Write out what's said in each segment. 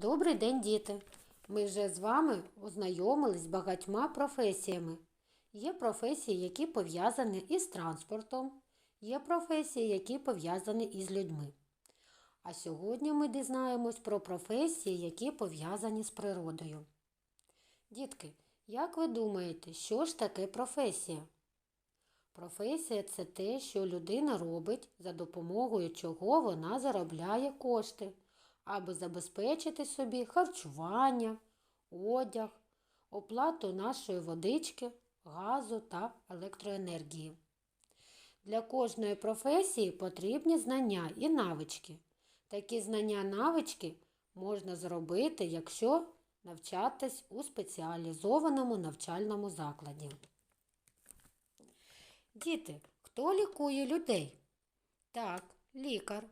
Добрий день, діти! Ми вже з вами ознайомились багатьма професіями. Є професії, які пов'язані із транспортом, є професії, які пов'язані із людьми. А сьогодні ми дізнаємось про професії, які пов'язані з природою. Дітки, як ви думаєте, що ж таке професія? Професія це те, що людина робить, за допомогою чого вона заробляє кошти, аби забезпечити собі харчування, одяг, оплату нашої водички, газу та електроенергії. Для кожної професії потрібні знання і навички. Такі знання навички можна зробити, якщо навчатись у спеціалізованому навчальному закладі. Діти, хто лікує людей? Так, лікар.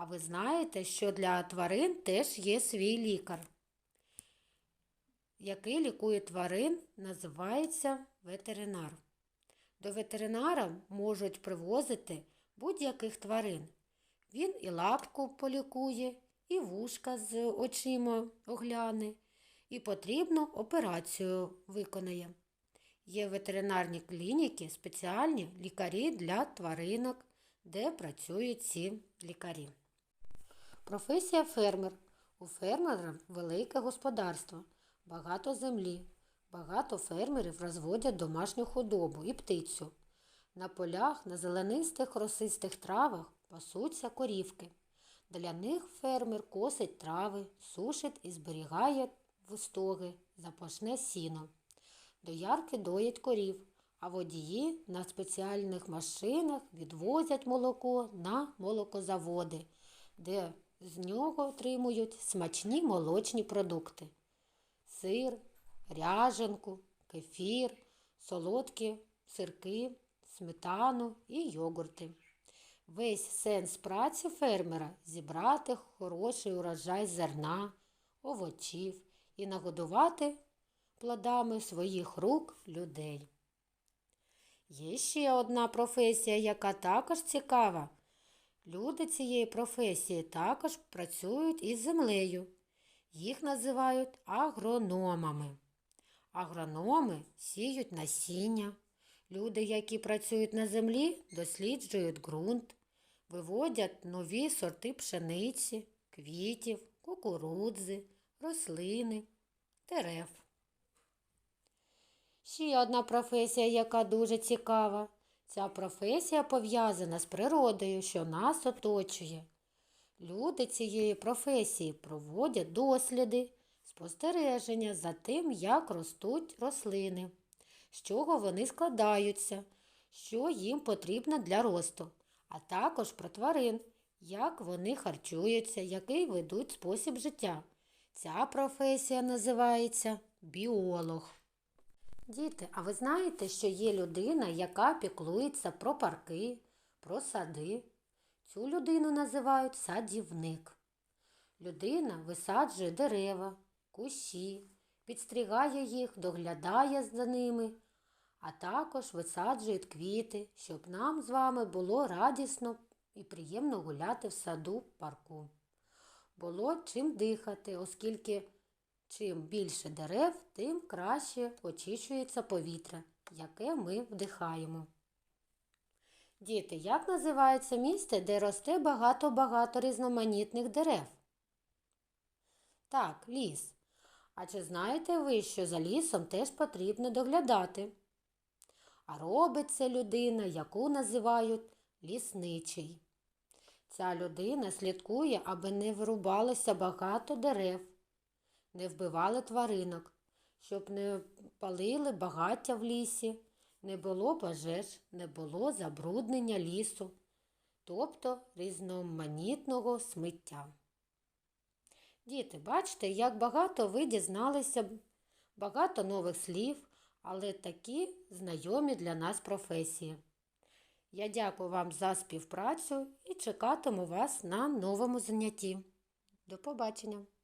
А ви знаєте, що для тварин теж є свій лікар, який лікує тварин, називається ветеринар. До ветеринара можуть привозити будь-яких тварин. Він і лапку полікує, і вушка з очима огляне, і потрібну операцію виконає. Є ветеринарні клініки, спеціальні лікарі для тваринок, де працюють ці лікарі. Професія фермер. У фермера велике господарство, багато землі. Багато фермерів розводять домашню худобу і птицю. На полях, на зеленистих росистих травах пасуться корівки. Для них фермер косить трави, сушить і зберігає в стоги запашне сіно. Доярки доять корів, а водії на спеціальних машинах відвозять молоко на молокозаводи, де з нього отримують смачні молочні продукти: сир, ряженку, кефір, солодкі сирки, сметану і йогурти. Весь сенс праці фермера зібрати хороший урожай зерна, овочів і нагодувати плодами своїх рук людей. Є ще одна професія, яка також цікава. Люди цієї професії також працюють із землею. Їх називають агрономами. Агрономи сіють насіння. Люди, які працюють на землі, досліджують ґрунт, виводять нові сорти пшениці, квітів, кукурудзи, рослини, дерев. Ще одна професія, яка дуже цікава. Ця професія пов'язана з природою, що нас оточує. Люди цієї професії проводять досліди, спостереження за тим, як ростуть рослини, з чого вони складаються, що їм потрібно для росту, а також про тварин, як вони харчуються, який ведуть спосіб життя. Ця професія називається біолог. Діти, а ви знаєте, що є людина, яка піклується про парки, про сади? Цю людину називають садівник. Людина висаджує дерева, кущі, підстригає їх, доглядає за ними, а також висаджує квіти, щоб нам з вами було радісно і приємно гуляти в саду парку. Було чим дихати, оскільки чим більше дерев, тим краще очищується повітря, яке ми вдихаємо. Діти, як називається місце, де росте багато-багато різноманітних дерев? Так, ліс. А чи знаєте ви, що за лісом теж потрібно доглядати? А робить це людина, яку називають лісничий. Ця людина слідкує, аби не вирубалося багато дерев, не вбивали тваринок, щоб не палили багаття в лісі, не було пожеж, не було забруднення лісу, тобто різноманітного сміття. Діти, бачите, як багато ви дізналися, багато нових слів, але такі знайомі для нас професії. Я дякую вам за співпрацю і чекатиму вас на новому занятті. До побачення!